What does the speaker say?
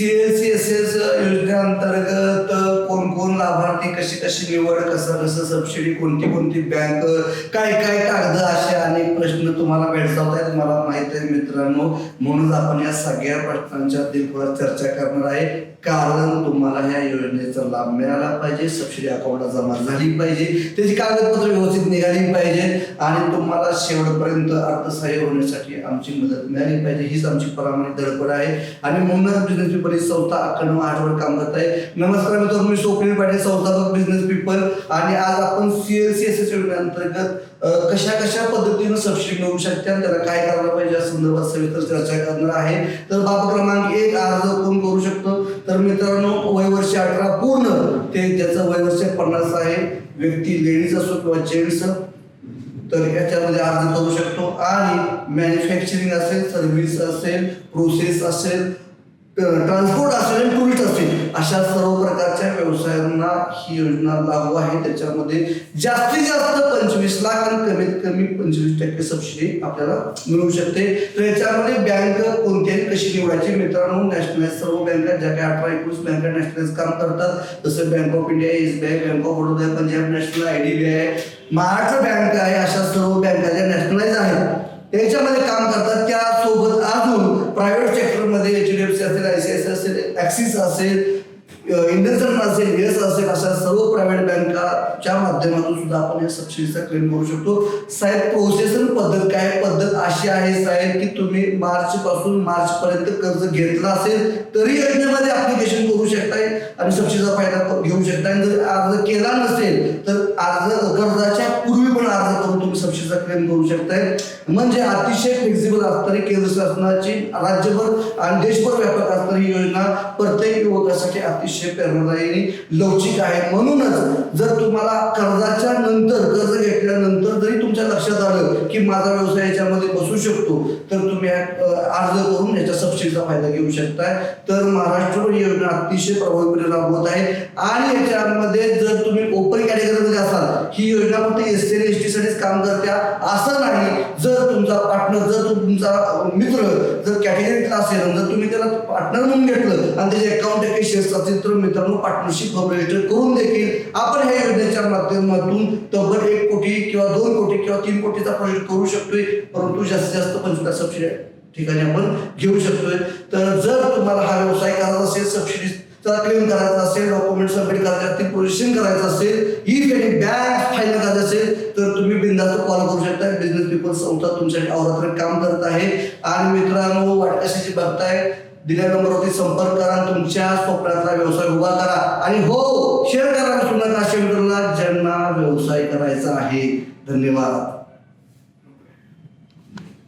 सीएलसीएसएस योजनेअंतर्गत कोण कोण लाभार्थी कशी कशी निवड कसं कसं सबसिडी कोणती कोणती बँक काय काय कागद असे अनेक प्रश्न तुम्हाला भेडसावत आहेत. मला माहीत आहे मित्रांनो म्हणून आपण या सगळ्या प्रश्नांच्या दिलखुलास चर्चा करणार आहे. कारण तुम्हाला ह्या योजनेचा लाभ मिळाला पाहिजे सबसिडी अकाउंटला जमा झाली पाहिजे त्याची कागदपत्र व्यवस्थित निघाली पाहिजे आणि तुम्हाला शेवटपर्यंत अर्थसहाय्य होण्यासाठी आमची मदत मिळाली पाहिजे. हीच आमची प्रामाणिक धडपड आहे. आणि म्हणूनच बिझनेस पीपल ही संस्था अखंड आठवड काम करत आहे नमस्कार मित्रांनो मी स्वप्नील पाटील संस्थापक बिझनेस पीपल आणि आज आपण सीएलसीएस अंतर्गत कशा कशा पद्धतीनं सबसिडी मिळू शकते आणि त्याला काय करायला पाहिजे या संदर्भात सविस्तर चर्चा करणार आहे. तर बाब क्रमांक एक अर्ज कोण करू शकतो? तर मित्रांनो वय वर्ष अठरा पूर्ण ते ज्याचं वय वर्ष पन्नास आहे व्यक्ती लेडीज असो किंवा जेंट्स तर याच्यामध्ये अर्ज करू शकतो. आणि मॅन्युफॅक्चरिंग असेल सर्व्हिस असेल प्रोसेस असेल ट्रान्सपोर्ट असेल टुरिस्ट असेल अशा सर्व प्रकारच्या व्यवसायांना ही योजना लागू आहे. त्याच्यामध्ये जास्तीत जास्त पंचवीस लाख आणि कमीत कमी पंचवीस टक्के सबसिडी आपल्याला मिळू शकते. तर याच्यामध्ये बँक कोणत्याही कशी निवडायची मित्रांनो नॅशनलाइज सर्व बँका ज्या काही अठरा एकोणीस बँका नॅशनलाइज काम करतात. जसं bank of India S B I bank of Baroda Punjab national I D B I Maharashtra bank आहे अशा सर्व बँका ज्या नॅशनलाइज आहेत त्याच्यामध्ये काम करतात त्यासोबत अजून प्रायव्हेट सेक्टरमध्ये एच डी एफ सी असेल आय सी आय सी असेल ॲक्सिस असेल इंडस्ट्रियल असेल येस असेल अशा सर्व प्रायव्हेट बँकाच्या माध्यमातून सुद्धा आपण या सबसिडीचा क्लेम करू शकतो. साहेब प्रोसेसन पद्धत काय? पद्धत अशी आहे साहेब की तुम्ही मार्च पासून मार्च पर्यंत कर्ज घेतलं असेल तरी योजनेमध्ये ऍप्लिकेशन करू शकताय आणि सबसिडीचा फायदा घेऊ शकताय. जर करून क्लेम करू शकताय. म्हणजे अतिशय फ्लेक्झिबल असणारी केंद्र शासनाची राज्यभर आणि देशभर व्यापक असणारी योजना प्रत्येक युवकासाठी अतिशय प्रेरणादायी लवचिक आहे. म्हणूनच जर तुम्हाला कर्जाच्या नंतर कर्ज घेतल्यानंतर जरी तुमच्या लक्षात आलं की माझा व्यवसाय याच्यामध्ये बसू शकतो तर तुम्ही अर्ज करून याच्या सबसिडीचा फायदा घेऊ शकताय. तर महाराष्ट्र ही योजना अतिशय प्रभावीपणे राबवत आहे. आणि याच्यामध्ये जर तुम्ही ओपन कॅटेगरीमध्ये असाल ही योजना फक्त एस टी एस टी साठीच काम करत्या असं नाही. जर तुमचा पार्टनर जर तुमचा मित्र जर कॅटेगरीतला असेल जर तुम्ही त्याला पार्टनर म्हणून घेतलं आणि त्याचे अकाउंट टक्के शेअर्स असतील तर मित्रांनो पार्टनरशिप कॉपरेटर करून देखील आपण ह्या योजनेच्या माध्यमातून तब्बल एक कोटी किंवा दोन कोटी किंवा तीन कोटीचा प्रोजेक्ट करू शकतोय. परंतु जास्तीत जास्त पंचवीस सबसिडी ठिकाणी आपण घेऊ शकतोय. तर जर तुम्हाला हा व्यवसाय करायचा असेल सबसिडीचा क्लेम करायचा असेल डॉक्युमेंट सबमिट करायचे असतील प्रोसेसिंग करायचं असेल ही काही बँक फाईल करायचं असेल तर तुम्ही बिंदास्त कॉल करू शकता. बिझनेस पीपल संस्था तुमच्यासाठी अवरात्र काम करत आहे. आणि मित्रांनो वाट बघताय दिल्या नंबरवरती संपर्क करा तुमच्या स्वप्नातला व्यवसाय उभा करा. आणि हो शेअर करा. विसरू अशा मित्रांना ज्यांना व्यवसाय करायचा आहे. धन्यवाद.